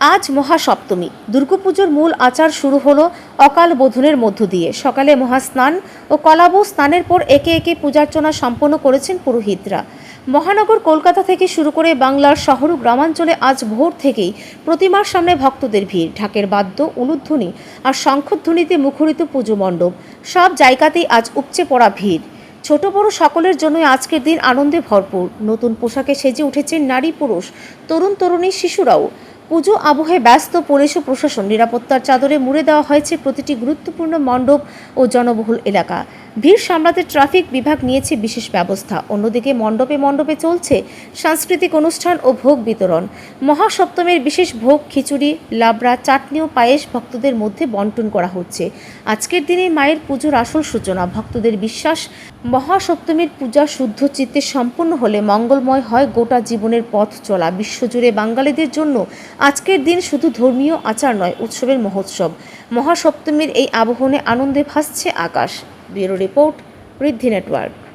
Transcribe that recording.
আজ মহাসপ্তমী। দুর্গাপুজোর মূল আচার শুরু হলো অকাল বোধনের মধ্য দিয়ে। সকালে মহাস্নান ও কলাবু স্নানের পর একে একে পূজার্চনা সম্পন্ন করেছেন পুরোহিতরা। মহানগর কলকাতা থেকে শুরু করে বাংলার শহর গ্রামাঞ্চলে আজ ভোর থেকেই প্রতিমার সামনে ভক্তদের ভিড়। ঢাকের বাদ্য, উলুধ্বনি আর শঙ্খধ্বনিতে মুখরিত পুজো মণ্ডপ। সব জায়গাতেই আজ উপচে পড়া ভিড়। ছোট বড় সকলের জন্যই আজকের দিন আনন্দে ভরপুর। নতুন পোশাকে সেজে উঠেছেন নারী পুরুষ, তরুণ তরুণী শিশুরাও। পুজো আবহে ব্যস্ত পুলিশ ও প্রশাসন। নিরাপত্তার চাদরে মুড়ে দেওয়া হয়েছে প্রতিটি গুরুত্বপূর্ণ মণ্ডপ ও জনবহুল এলাকা। ভিড় সামলাতে ট্রাফিক বিভাগ নিয়েছে বিশেষ ব্যবস্থা। অন্যদিকে মণ্ডপে মণ্ডপে চলছে সাংস্কৃতিক অনুষ্ঠান ও ভোগ বিতরণ। মহাসপ্তমীর বিশেষ ভোগ, খিচুড়ি, লাবড়া, চাটনি ও পায়েস ভক্তদের মধ্যে বন্টন করা হচ্ছে। আজকের দিনে মায়ের পুজোর আসল সূচনা, ভক্তদের বিশ্বাস, মহাসপ্তমীর পূজা শুদ্ধ চিত্তে সম্পন্ন হলে মঙ্গলময় হয় গোটা জীবনের পথ চলা। বিশ্বজুড়ে বাঙালিদের জন্য আজকের দিন শুধু ধর্মীয় আচার নয়, উৎসবের মহোৎসব। মহাসপ্তমীর এই আবহনে আনন্দে ভাসছে আকাশ। ব্যুরো রিপোর্ট বৃদ্ধি নেটওয়ার্ক।